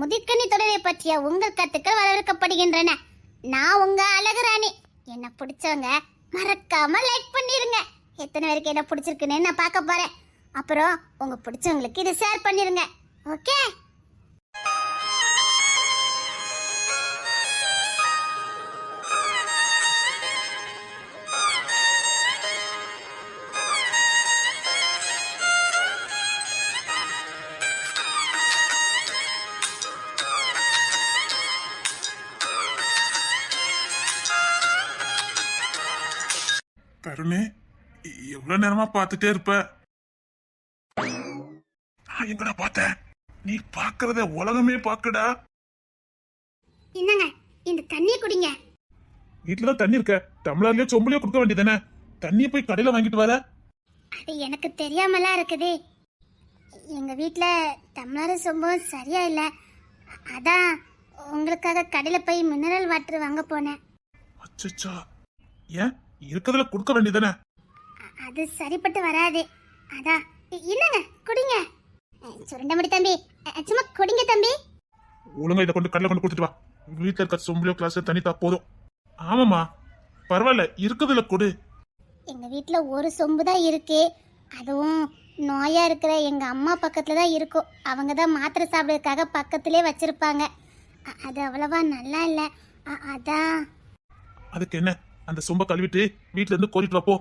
முதிர்கனி தொடரை பற்றிய உங்கள் கருத்துக்கள் வரவேற்கப்படுகின்றன. நான் உங்க அழகுராணி என்ன பிடிச்சவங்க மறக்காம லைக் பண்ணிருங்க. எத்தனை பேருக்கு என்ன பிடிச்சிருக்குன்னு நான் பார்க்க போறேன். அப்புறம் உங்க பிடிச்சவங்களுக்கு இதை ஷேர் பண்ணிருங்க. ஓகே தருணே எவ்வளவு நேரமா பார்த்துட்டே இருப்ப? நான் எங்கடா பார்த்தேன்? நீ பாக்குறத உலகமே பாக்குடா என்னங்க இந்த தண்ணியை குடிங்க. வீட்டுலதான் தண்ணி இருக்க. டம்ளர்லயோ சொம்புலயோ கொடுக்க வேண்டியதானே தண்ணியை போய் கடையில வாங்கிட்டு வர. அது எனக்கு தெரியாமலாம் இருக்குது. எங்க வீட்ல டம்ளர் சொம்பும் சரியா இல்ல. அதான் உங்களுக்காக கடையில போய் மினரல் வாட்டர் வாங்க போனேன். அச்சச்சோ. ஏன்? இருக்கிறதுல கொடுக்க வேண்டியதானே அது சரிப்பட்டு வராது. அதான் இ- என்னங்க குடிங்க. அஹ், சுரண்டமுடி தம்பி. சும்மா குடிங்க தம்பி. ஒழுங்கா இதை கொண்டு கடையில கொண்டு கொடுத்துட்டு வா. வீட்டுல இருக்க சொம்புலயோ கிளாஸ் தண்ணி தா போதும். ஆமாமா பரவாயில்ல இருக்கிறதுல கொடு. எங்க வீட்ல ஒரு சொம்பு தான் இருக்கு. அதுவும் நோயா இருக்கிற எங்க அம்மா பக்கத்துல தான் இருக்கும் அவங்க தான் மாத்திரை சாப்பிட்றதுக்காக பக்கத்திலே வச்சிருப்பாங்க. அது அவ்வளவா நல்லா இல்ல. அதான் அதுக்கு என்ன? அந்த சொம்ப கழுவிட்டு வீட்டுல இருந்து கோரிட்டு வா போ.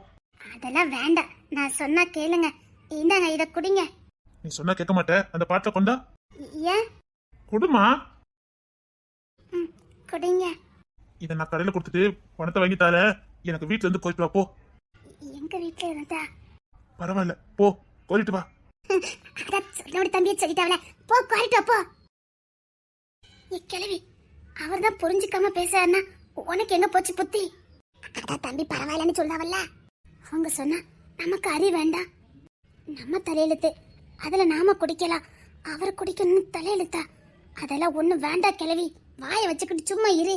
அதெல்லாம் வேண்டாம். நான் சொன்னா கேளுங்க. இந்தாங்க இத குடிங்க. நீ சொன்னா கேட்க மாட்டே அந்த பாட்டில கொண்டா. ஏன்? கொடுமா. குடிங்க. இதை நான் கடையில கொடுத்துட்டு பணத்தை வாங்கி தர. எனக்கு வீட்டுல இருந்து கோரிட்டு வா போ. எங்க வீட்ல இருந்தா? பரவாயில்ல போ. கோரிட்டு வா. அதான் சொல்லோட தம்பியை சொல்லிட்டாவல போ குவாரிட்டு போ. ஏ கிழவி அவர் தான் புரிஞ்சுக்காம பேசுறாருன்னா உனக்கு எங்க போச்சு புத்தி? தம்பி பரவாயில்லன்னு சொல்றாவல்ல? அவங்க சொன்னா நமக்கு அறி வேண்டாம். நம்ம தலையெழுத்து. அதுல நாம குடிக்கலாம். அவர் குடிக்கணும்னு தலையெழுத்தா? அதெல்லாம் ஒன்றும் வேண்டாம் கிழவி. வாயை வச்சுக்கிட்டு சும்மா இரு.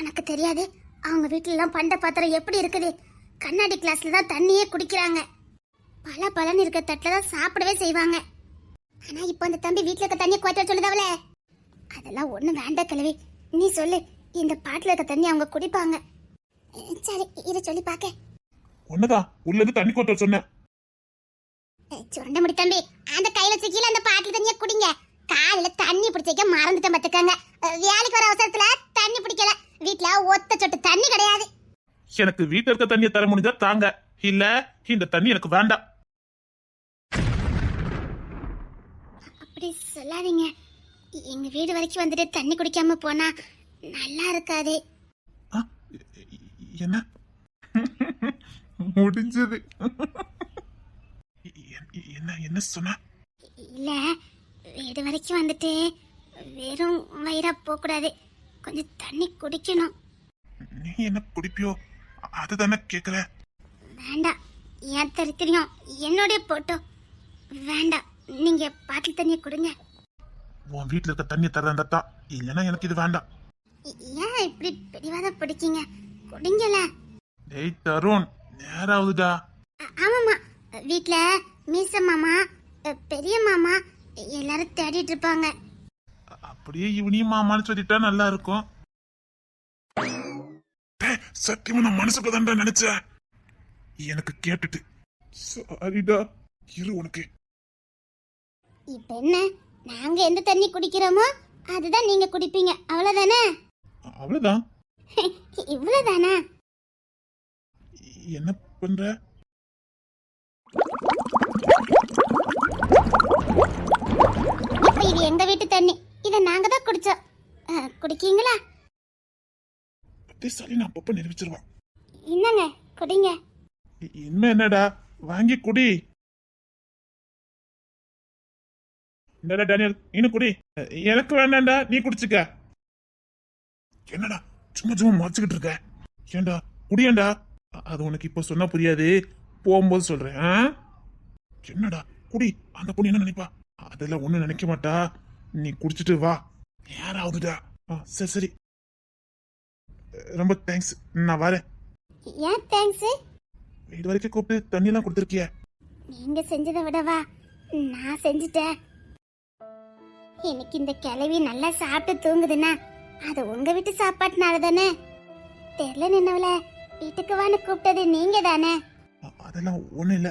உனக்கு தெரியாது அவங்க வீட்டிலலாம் பண்ட பாத்திரம் எப்படி இருக்குது? கண்ணாடி கிளாஸ்ல தான் தண்ணியே குடிக்கிறாங்க. பல பலன் இருக்க தட்டில் தான் சாப்பிடவே செய்வாங்க. ஆனால் இப்போ அந்த தம்பி வீட்டில் இருக்க தண்ணியை குவாட்ட சொல்லுதாவல? அதெல்லாம் ஒன்றும் வேண்டாம் கிழவி. நீ சொல்லு இந்த பாட்டில் இருக்க தண்ணி அவங்க குடிப்பாங்க. சரி இதை சொல்லி பார்க்க ஒண்ணுதான் உள்ள இருந்து தண்ணி கோட்ட சொன்னேன். சுரண்ட முடி தம்பி அந்த கையில வச்சுக்கீல அந்த பாட்டில் தண்ணியை குடிங்க. காலையில தண்ணி பிடிச்ச வைக்க மறந்துட்டேன் பார்த்துக்கங்க. அஹ் வேலைக்கு வர அவசரத்துல தண்ணி பிடிக்கல. வீட்ல ஒத்த சொட்டு தண்ணி கிடையாது. எனக்கு வீட்டுல இருக்க தண்ணியை தர முடிஞ்சா தாங்க. இல்ல இந்த தண்ணி எனக்கு வேண்டாம். அப்படி சொல்லாதீங்க. எங்க வீடு வரைக்கும் வந்துட்டு தண்ணி குடிக்காம போனா நல்லா இருக்காது. என்ன? முடிஞ்சது. என்ன என்ன சொன்ன? இல்ல வீடு வரைக்கும் வந்துட்டு வெறும் வயிறா போக கூடாது கொஞ்சம் தண்ணி குடிக்கணும். நீ என்ன குடிப்பியோ? அதுதானே கேக்குற. வேண்டாம் ஏன் தரித்திரியம் என்னோட போட்டோம். வேண்டாம் நீங்க பாட்டில் தண்ணியை கொடுங்க. உன் வீட்டுல இருக்க தண்ணியை தரதா தான் இல்லைன்னா எனக்கு இது வேண்டாம். ஏன் இப்படி பிடிவாத பிடிக்கீங்க? குடிங்கல டேய் தருண் நேராகுதுடா ஆ- ஆமாம்மா. வீட்ல மீச மாமா பெரிய மாமா எல்லாரும் தேடிட்டு இருப்பாங்க. அப்படியே இவனையும் மாமான்னு சொல்லிட்டா நல்லா இருக்கும். சத்தியமா நான் மனசுக்கு தான்டா நினைச்சேன். எனக்கு கேட்டுட்டு. சாரிடா இரு உனக்கு. இப்ப என்ன? நாங்க எந்த தண்ணி குடிக்கிறோமோ அதுதான் நீங்க குடிப்பீங்க. அவ்வளவுதானே? அவ்வளவுதான். இவ்வளவுதானா? என்ன பண்ற? இப்ப இது எங்க வீட்டு தண்ணி. இத நாங்க தான் குடிச்சோம். அ, குடிக்கீங்களா? நான் அப்பப்ப நிரூபிச்சிருவான் என்னங்க குடிங்க. இனிமே என்னடா? வாங்கி குடி. என்னடா டேனியல்? இன்னும் குடி. எனக்கு வேண்டாம்டா நீ குடிச்சுக்க. என்னடா? சும்மா சும்மா மறைச்சுக்கிட்டு இருக்க. ஏண்டா? குடியேண்டா அது உனக்கு இப்போ சொன்னா புரியாது. போகும்போது சொல்றேன்? என்னடா? குடி அந்த பொண்ணு என்ன நினைப்பா? அதெல்லாம் ஒண்ணும் நினைக்க மாட்டா. நீ குடிச்சிட்டு வா. யாராவதுடா ஆ, சரி சரி. ரொம்ப தேங்க்ஸ் நான் வரேன். ஏன் தேங்க்ஸ் வீடு வரைக்கும் கூப்பிட்டு தண்ணி எல்லாம் கொடுத்துருக்கிய. நீங்க செஞ்சதை விடவா? நான் செஞ்சுட்டேன். இன்னைக்கு இந்த கிழவி நல்லா சாப்பிட்டு தூங்குதுன்னா அது உங்க வீட்டு சாப்பாட்டுனால தானே? தெரியல நின்னவள வீட்டுக்கு வான்னு கூப்பிட்டது நீங்க தானே? அதெல்லாம் ஒண்ணும் இல்ல.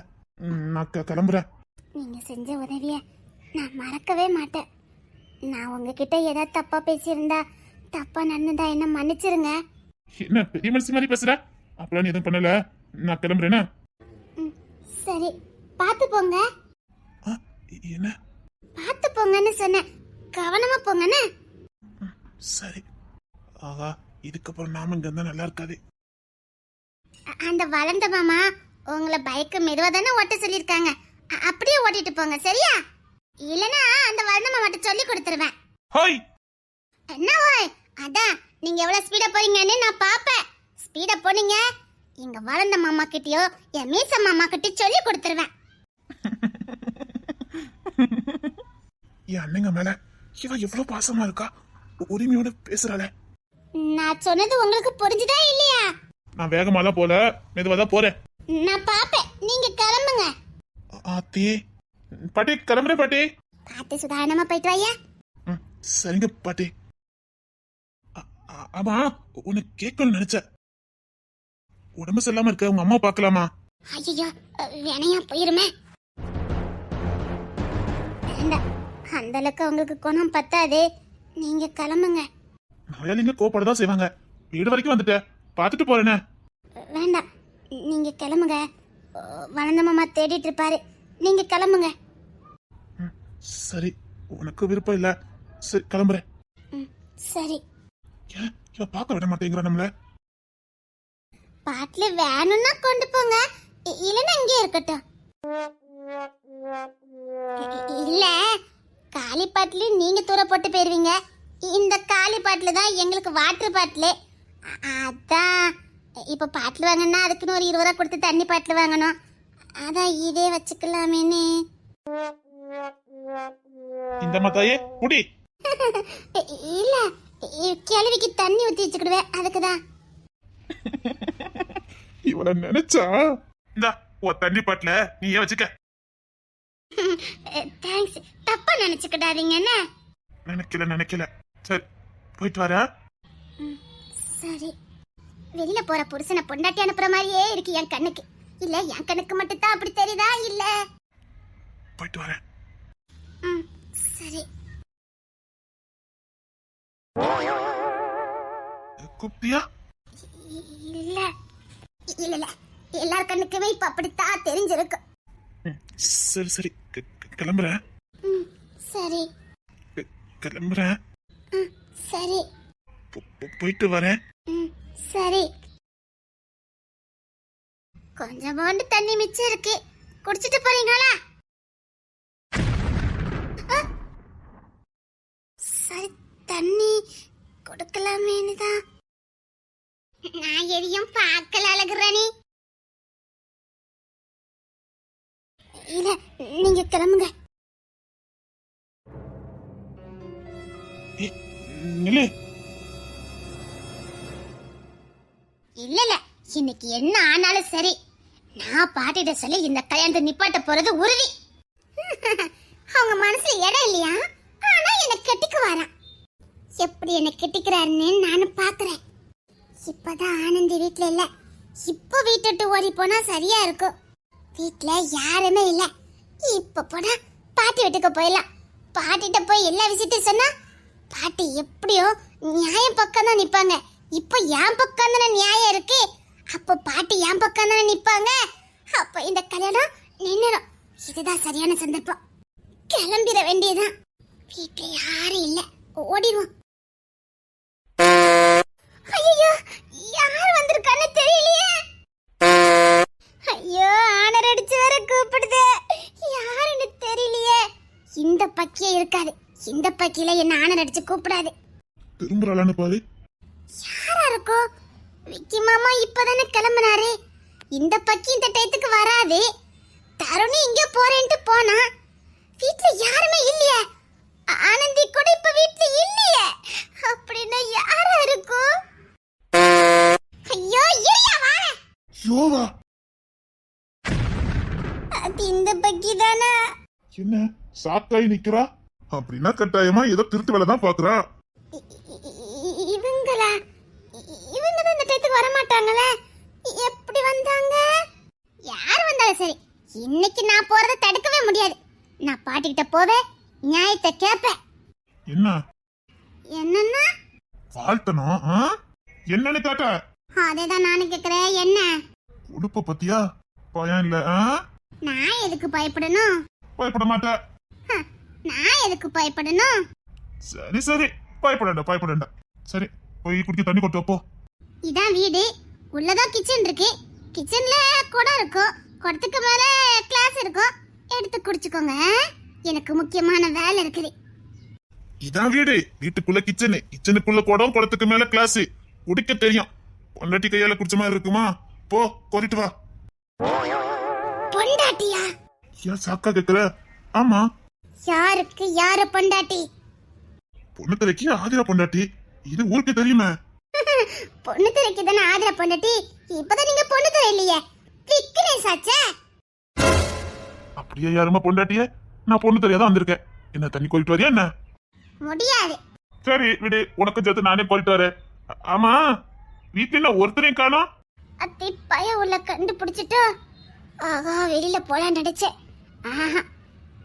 நான் க- கிளம்புறேன். நீங்க செஞ்ச உதவிய நான் மறக்கவே மாட்டேன். நான் உங்ககிட்ட ஏதாவது தப்பா பேசியிருந்தா தப்பா நடந்ததா என்ன மன்னிச்சிருங்க. என்ன பெரிய மனுஷன் மாதிரி பேசுற? அப்பெல்லாம் நீ எதுவும் பண்ணல? நான் கிளம்புறேனா. ம், சரி பார்த்து போங்க. ஆ, என்ன? பார்த்து போங்கன்னு சொன்னேன். கவனமா போங்கன்னு சரி. ஆகா இதுக்கப்புறம் நாம இங்க இருந்தா நல்லா இருக்காது. அந்த வளர்ந்த மாமா உங்களை பைக்கு மெதுவா தானே ஓட்ட சொல்லியிருக்காங்க. அ- அப்படியே ஓட்டிட்டு போங்க சரியா? இல்லனா அந்த வளர்ந்த மாமாட்ட சொல்லி கொடுத்துருவேன். ஹாய்! என்ன ஓய் அதான் நீங்க எவ்வளவு ஸ்பீடா போறீங்கன்னு நான் பாப்பேன் ஸ்பீடா போனீங்க எங்க வளர்ந்த மாமா கிட்டயோ என் மீச மாமா கிட்டயும் சொல்லி கொடுத்துருவேன். என் அண்ணங்க மேல இவ எவ்வளவு பாசமா இருக்கா? உரிமையோட பேசுறாளே. நான் சொன்னது உங்களுக்கு புரிஞ்சுதா இல்லையா? நான் வேகமா தான் போல மெதுவா தான் போறேன். நான் பாப்பேன் நீங்க கிளம்புங்க. ஆத்தி. பாட்டி கிளம்புறேன் பாட்டி. பார்த்து சுதாரணமா போயிட்டு வாயா. சரிங்க பாட்டி. ஆமா உனக்கு கேட்கணும்னு நினைச்சேன். உடம்பு சரியில்லாம இருக்க உங்க அம்மா பார்க்கலாமா? ஐயோ வேணையா போயிருமே. அந்த அளவுக்கு உங்களுக்கு குணம் பத்தாது. நீங்க கிளம்புங்க. நோயாளிங்க கோப்பாட தான் செய்வாங்க. வீடு வரைக்கும் வந்துட்டேன். பார்த்துட்டு போறேனே. வேண்டாம். நீங்க கிளம்புங்க. வளர்ந்த மாமா தேடிட்டு இருப்பாரு. நீங்க கிளம்புங்க. சரி. உனக்கு விருப்பம் இல்ல. சரி கிளம்புறேன். சரி. ஏன்? பார்க்க விட மாட்டேங்கிறா நம்மள? பாட்டில வேணும்னா கொண்டு போங்க. இல்லைன்னா இங்கே இருக்கட்டும். இல்ல. காலி பாட்டில நீங்க தூர போட்டு போயிருவீங்க. இந்த காலி பாட்டில் தான் எங்களுக்கு வாட்டர் பாட்டில் அதான். இப்போ பாட்டில் வாங்கினா அதுக்குன்னு ஒரு இருபது ரூபா கொடுத்து தண்ணி பாட்டில் வாங்கணும். அதான் இதே வச்சுக்கலாமேன்னு இந்த மத்தாயே குடி. இல்ல கிழவிக்கு தண்ணி ஊற்றி வச்சுக்கிடுவேன். அதுக்கு தான் இவள நினைச்சா? இந்தா உன் தண்ணி பாட்டுல நீ ஏன் வச்சுக்க. தேங்க்ஸ் தப்பா நினச்சிக்கிடாதீங்க என்ன நினைக்கல நினைக்கல. சரி போயிட்டு வர சரி. வெளியில போற புருஷனை பொண்டாட்டி அனுப்புற மாதிரியே இருக்கு என் கண்ணுக்கு. இல்ல என் கண்ணுக்கு மட்டும் தான் அப்படி தெரியுதா இல்ல? போயிட்டு வரேன். சரி. கூப்பிட்டியா? இல்ல. இல்ல இல்ல. எல்லார் கண்ணுக்குமே இப்ப அப்படித்தான் தெரிஞ்சிருக்கும் ம், சரி சரி. கிளம்புறேன் ம், சரி. க- கிளம்புறேன் ம், சரி. போ- போ- போயிட்டு வரேன். ம், சரி. கொஞ்சம் போண்டு தண்ணி மிச்சம் இருக்கு. குடிச்சிட்டு போறீங்களா! சரி தண்ணி கொடுக்கலாமேனு தான். நான் எதையும் பார்க்கல அழகுறானி இல்ல நீங்க கிளம்புங்க. இன்னைக்கு என்ன ஆனாலும் சரி. நான் பாட்டிட்ட சொல்லி இந்த கல்யாணத்தை நிப்பாட்ட போறது உறுதி. அவங்க மனசுல இடம் இல்லையா? ஆனா என்ன கெட்டிக்கு வரான் எப்படி என்ன கெட்டிக்கிறாருன்னு நானும் பாக்குறேன். இப்பதான் ஆனந்தி வீட்டுல இல்ல. இப்போ வீட்டை விட்டு ஓடி போனா சரியா இருக்கும். வீட்டுல யாருமே இல்ல. இப்ப போனா பாட்டி வீட்டுக்கு போயிடலாம். பாட்டிட்ட போய் எல்லா விஷயத்தையும் சொன்னா பாட்டி எப்படியோ நியாயம் பக்கம் தான் நிப்பாங்க. இப்போ என் பக்கம் தானே நியாயம் இருக்கு. அப்போ பாட்டி என் பக்கம் தானே நிப்பாங்க? அப்போ இந்த கல்யாணம் நின்னுடும் இதுதான் சரியான சந்தர்ப்பம். கிளம்பிட வேண்டியதுதான். வீட்டுல யாரும் இல்ல. ஓடிடுவோம் ஐயோ யார் வந்திருக்கான்னு தெரியலையே. ஐயோ ஆனர் அடிச்சு வேற கூப்பிடுது. யாருன்னு தெரியலையே. இந்த பக்கியே இருக்காது. இந்த பக்கியில என்ன ஆனர் அடிச்சு கூப்பிடாது. திரும்புறாளான்னு பாரு. யாரா இருக்கும் விக்கி மாமா இப்பதானே கிளம்புனாரு. இந்த பக்கி இந்த டயத்துக்கு வராது. தருணி இங்க போறேன்ட்டு போனா வீட்ல யாருமே இல்லையே. ஆனந்தி கூட இப்ப வீட்ல இல்லையே. அப்படின்னா யாரா இருக்கும் ஐயோ இல்லையா வா. யோவா. அது இந்த பக்கி தானே. என்ன சாக்காய் நிக்கிறா? அப்படின்னா கட்டாயமா ஏதோ திருட்டு வேலை தான் பாக்குறா இ- இ- இவங்களா இ- இவங்க தான் இந்த டயத்துக்கு வர மாட்டாங்களே எப்படி வந்தாங்க சரி. சரி இன்னைக்கு நான் போறத தடுக்கவே முடியாது. நான் பாட்டிக்கிட்ட போவேன் நியாயத்தை கேட்பேன் என்ன? என்னன்னா? வாழ்த்தணும் என்னன்னு கேட்ட? அதேதான் நானும் கேக்குறேன். என்ன? உடுப்பு பத்தியா? பயம் இல்ல நான் எதுக்கு பயப்படணும்? பயப்பட மாட்டேன். நான் எதுக்கு பயப்படணும்? சரி சரி. பயப்படண்டா பயப்படண்டா சரி போய் குடிச்சு தண்ணி கொண்டு போ. இதான் வீடு. உள்ளதான் கிச்சன் இருக்கு. கிச்சன்ல கூட இருக்கும். குடத்துக்கு மேல கிளாஸ் இருக்கும். எடுத்து குடிச்சுக்கோங்க. எனக்கு முக்கியமான வேலை இருக்குது. இதான் வீடு. வீட்டுக்குள்ள கிச்சனு கிச்சனுக்குள்ள குடம் குடத்துக்கு மேல கிளாஸ் குடிக்க தெரியும். பொண்டாட்டி கையால குடிச்ச மாதிரி இருக்குமா? போ கோரிட்டு வா. பொண்டாட்டியா? ஏன் சாக்கா கேக்குற? ஆமா. யாருக்கு? யாரு பொண்டாட்டி? பொண்ணு தலைக்கு ஆதிரா பொண்டாட்டி. இது ஊருக்கு தெரியுமே. பொண்ணு துறைக்கு தானே ஆதர பொண்டாட்டி? இப்பதான் நீங்க பொண்ணு துறை இல்லையே. விக்னேஷ் ஆச்சே அப்படியே யாருமா பொண்டாட்டியே? நான் பொண்ணு தெரியாதான் வந்திருக்கேன். என்ன தண்ணி கோரிட்டு வரியா என்ன? முடியாது. சரி விடு. உனக்கு சேர்த்து நானே கோரிட்டு வரேன். ஆ- ஆமா வீட்டுல என்ன ஒருத்தரையும் காணோம்? அத்தி பய உள்ள கண்டுபிடிச்சிட்டு ஆகா வெளியில போலான்னு நினைச்சேன். ஆஹா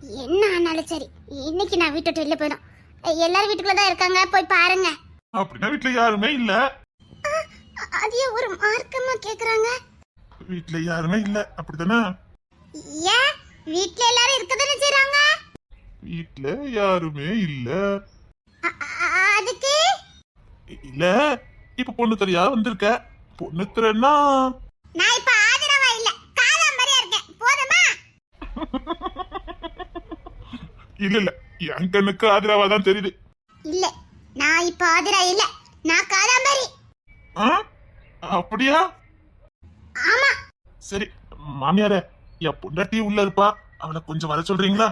என்ன ஆனாலும் சரி. இன்னைக்கு நான் வீட்டு விட்டு வெளில போயிடும். எல்லாரும் வீட்டுக்குள்ள தான் இருக்காங்க. போய் பாருங்க. அப்படின்னா வீட்டுல யாருமே இல்ல. அ- அதையே ஒரு மார்க்கமா கேக்குறாங்க. வீட்டுல யாருமே இல்ல. அப்படிதானே ஏன்? வீட்ல எல்லாரும் இருக்கதானே செய்றாங்க? வீட்டுல யாருமே இல்ல. அதுக்கு? இல்ல. இப்ப பொண்ணு தெரியா வந்திருக்க? பொண்ணு தெரியனா நான் இப்ப ஆதரவா இல்ல. காலாம்பரியா இருக்கேன். போதுமா? இல்ல இல்ல. என் கண்ணுக்கு ஆதரவா தான் தெரியுது. இல்ல. நான் இப்ப ஆதரா இல்ல. நான் காலாம்பரி ஆ? அப்படியா? சரி மாமியாரே என் பொண்டாட்டி உள்ள இருப்பா. அவளை கொஞ்சம் வர சொல்றீங்களா?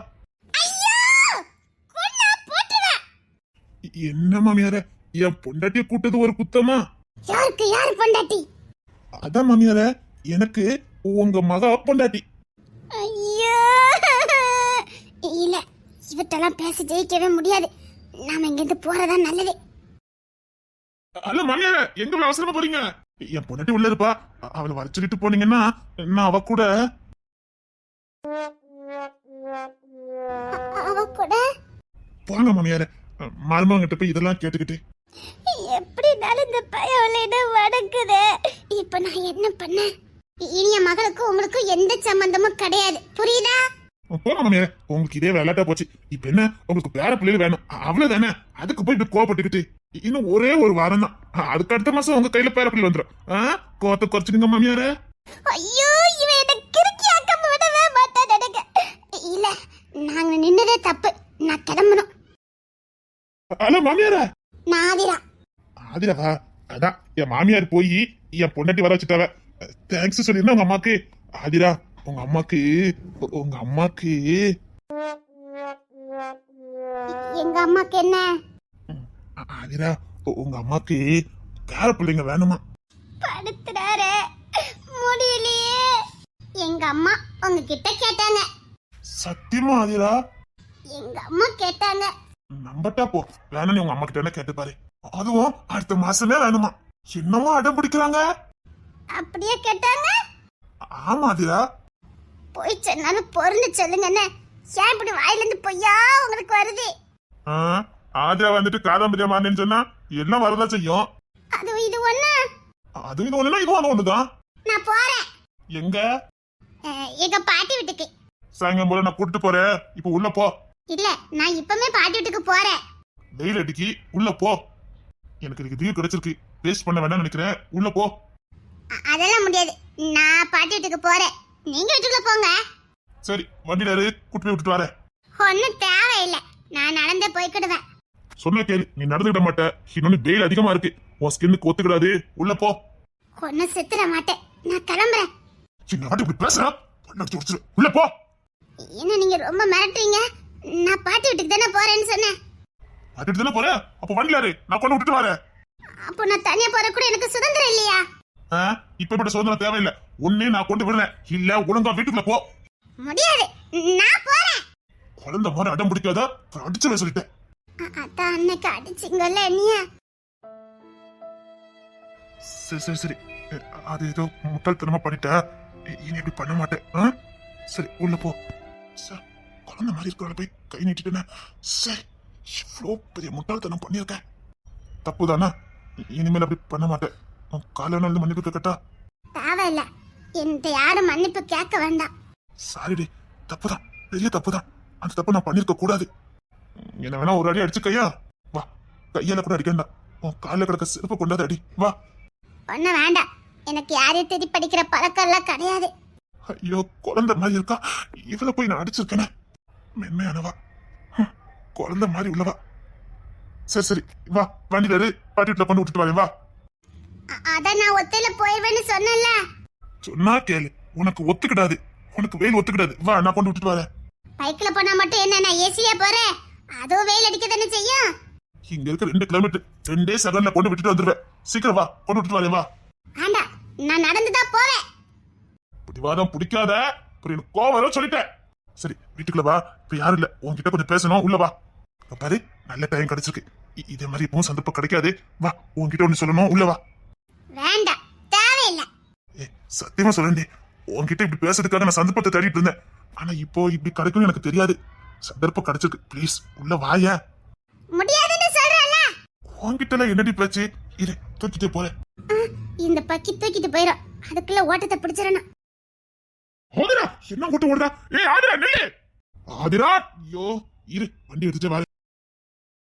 என்ன மாமியாரே என் பொண்டாட்டிய கூட்டது ஒரு குத்தமா? யாருக்கு யாரு பொண்டாட்டி? அதான் மாமியாரே எனக்கு உங்க மகா பொண்டாட்டி. ஐயோ! இல்ல இவட்டெல்லாம் பேசி ஜெயிக்கவே முடியாது. நாம இங்கிருந்து போறதா நல்லது. அல்ல மாமியாரே எங்க அவசரமா போறீங்க? என் பொண்டாட்டி உள்ள இருப்பா. அவளை வர சொல்லிட்டு போனீங்கன்னா நான் அவ கூட அவ கூட? போங்க மாமியாரே. மருமகிட்ட போய் இதெல்லாம் கேட்டுக்கிட்டு. எப்படினாலும் இந்த பையன் வடக்குது இப்ப நான் என்ன பண்ண இனி என் மகளுக்கும் உங்களுக்கும் எந்த சம்பந்தமும் கிடையாது. புரியுதா? போங்க மாமியாரே. உங்களுக்கு இதே விளையாட்டா போச்சு. இப்ப என்ன? உங்களுக்கு பேர பிள்ளைகள் வேணும். அவ்வளவுதானே? அதுக்கு போய் இப்படி கோவப்பட்டுக்கிட்டு. இன்னும் ஒரே ஒரு வாரம் தான் அதுக்கு அடுத்த மாசம் உங்க கையில பேர பிள்ளை வந்துடும் கோவத்தை குறைச்சிடுங்க மாமியாரே. ஐயோ என்ன கிறுக்கி விடவே இல்ல நாங்க நின்னதே தப்பு. நான் கிளம்பணும். ஹலோ மாமியாரே. நான் ஆதிரா. ஆதிரவா? அதான் என் மாமியார் போய் என் பொண்டாட்டி வர வச்சுட்டாவ. தேங்க்ஸ் சொல்லிருந்தா உங்க அம்மாக்கு. ஆதிரா உங்க அம்மாக்கு உங்க அம்மாக்கு. எங்க அம்மாக்கு என்ன? ஆதிரா உங்க அம்மாக்கு பேர பிள்ளைங்க வேணுமா? படுத்துறாரு. முடியலையே. எங்க அம்மா உங்ககிட்ட கேட்டாங்க. சத்தியமா ஆதிரா? எங்க அம்மா கேட்டாங்க. நம்பட்டா போ. வேணும்னு உங்க அம்மா கிட்ட என்ன கேட்டு பாரு. அதுவும் அடுத்த மாசமே வேணுமா? என்னமோ அடம் பிடிக்கிறாங்க. அப்படியே கேட்டாங்க? ஆமா ஆதிரா. போய் சொன்னாலும் பொருந்து சொல்லுங்கன்னு ஏன் இப்படி வாயில இருந்து பொய்யா உங்களுக்கு வருது? ஆ, ஆதிரா வந்துட்டு காதாம்பரியா மாறேன்னு சொன்னா எல்லாம் வரதான் செய்யும். அது இது ஒண்ணு. அது இது ஒண்ணுனா இதுவும் அது ஒண்ணுதான். நான் போறேன். எங்க? எங்க பாட்டி வீட்டுக்கு. சாயங்காலம் போல நான் கூட்டிட்டு போறேன். இப்ப உள்ள போ. இல்ல நான் இப்பமே பாட்டி வீட்டுக்கு போறேன். வெயில் அடிக்கி உள்ள போ. எனக்கு இதுக்கு தீவு கிடைச்சிருக்கு. வேஸ்ட் பண்ண வேண்டாம்னு நினைக்கிறேன். உள்ள போ. அதெல்லாம் முடியாது. நான் பாட்டி வீட்டுக்கு போறேன். நீங்க வீட்டுக்குள்ள போங்க. சரி வண்டியில கூட்டி போய் விட்டுட்டு வரேன். ஒன்னும் தேவையில்லை. நான் நடந்தே போய்க்கிடுவேன். சொன்ன கேளு நீ நடந்துக்கிட மாட்ட. இன்னொன்னு வெயில் அதிகமா இருக்கு. உன் ஸ்கின்னுக்கு ஒத்துக்கிடாது. உள்ள போ. ஒன்னும் செத்துட மாட்டேன் நான் கிளம்புறேன். வாட்டி இப்படி பேசுறா பண்ணி உள்ள போ. என்ன நீங்க ரொம்ப மிரட்டுறீங்க? நான் பாட்டி வீட்டுக்கு தானே போறேன்னு சொன்னேன். அதுட்டு தானே போற அப்ப வண்டியில இரு நான் கொண்டு விட்டுட்டு வரேன். அப்போ நான் தனியா போற கூட எனக்கு சுதந்திரம் இல்லையா? ஆ, இப்ப இப்படி சுதந்திரம் தேவையில்லை. ஒன்னே நான் கொண்டு விடுறேன். இல்ல ஒழுங்கா வீட்டுக்குள்ள போ. முடியாது. நான் போறேன். குழந்தை மாதிரி அடம் பிடிக்காதா? அடிச்சு சொல்லிட்டேன். அதான் அன்னைக்கு அடிச்சிங்கல்ல என்னைய சரி சரி சரி. அது ஏதோ முட்டாள்தனமா பண்ணிட்டேன் இனி இப்படி பண்ண மாட்டேன்? சரி உள்ள போ. சார் குழந்தை மாதிரி இருக்கிறவளை போய் கை நீட்டிட்டேனே. சரி இவ்வளோ பெரிய முட்டாள்தனம் பண்ணியிருக்கேன் தப்பு தானே இனிமேல் அப்படி பண்ண மாட்டேன். உன் காலையில வந்து மன்னிப்பு கேட்கட்டா தேவையில்ல. என்கிட்ட யாரும் மன்னிப்பு கேட்க வேண்டாம். சாரிடி தப்புதான். பெரிய தப்புதான். அந்த தப்பு நான் பண்ணிருக்க கூடாது. என்ன வேணா ஒரு அடி அடிச்சு கையா? வா கையால கூட அடிக்கண்டா உன் காலில் கிடக்க செருப்பு கொண்டாது அடி. வா. ஒன்றும் வேண்டாம். எனக்கு யாரையும் தேடி படிக்கிற பழக்கம் எல்லாம் கிடையாது. ஐயோ குழந்தை மாதிரி இருக்கா? இவளை போய் நான் அடிச்சிருக்கேனே. மென்மையானவா குழந்தை மாதிரி உள்ளவா. சரி சரி. வா வண்டியில இரு பாட்டி வீட்டுல கொண்டு விட்டுட்டு வரேன். வா. அதான் நான் ஒத்தையில போயிடுவேன்னு சொன்னேன்ல. சொன்னா கேளு. உனக்கு ஒத்துக்கிடாது. உனக்கு வெயில் ஒத்துக்கிடாது. வா நான் கொண்டு விட்டுட்டு வரேன். பைக்ல போனா மட்டும் என்ன நான் ஏசியா போறேன்? அதுவும் வெயில் அடிக்க தானே செய்யும். இங்க இருக்க ரெண்டு கிலோமீட்டர் ரெண்டே செகண்ட்ல கொண்டு விட்டுட்டு வந்துருவேன். சீக்கிரம் வா கொண்டு விட்டுட்டு வரேன் வா. வேண்டாம் நான் நடந்து தான் போவேன். பிடிவாதம் பிடிக்காத எனக்கு கோவம் வரும் சொல்லிட்டேன். சரி வீட்டுக்குள்ள வா. இப்ப யாரும் இல்ல. உன்கிட்ட கொஞ்சம் பேசணும். உள்ள வா. பாரு நல்ல டைம் கிடைச்சிருக்கு. இதே மாதிரி இப்பவும் சந்தர்ப்பம் கிடைக்காது. வா உன்கிட்ட ஒண்ணு சொல்லணும். உள்ள வா. வேண்டாம் தேவையில்லை. ஏ சத்தியமா சொல்லண்டி உன்கிட்ட இப்படி பேசுறதுக்காக நான் சந்தர்ப்பத்தை தேடிட்டு இருந்தேன். ஆனா இப்போ இப்படி கிடைக்கும்னு எனக்கு தெரியாது. சந்தர்ப்பம் கிடைச்சிருக்கு ப்ளீஸ் உள்ள வாய. முடியாதுன்னு சொல்றல உன்கிட்ட என்னடி பேச்சு? இரு தூக்கிட்டே போறேன். இந்த பக்கி தூக்கிட்டு போயிடும் அதுக்குள்ள ஓட்டத்தை பிடிச்சிடணும். ஆதிரா என்ன கூட்டு ஓடுறா ஏய் ஆதிரா நில்லு. ஆதிரா ஐயோ இரு வண்டி எடுத்துட்டு வா.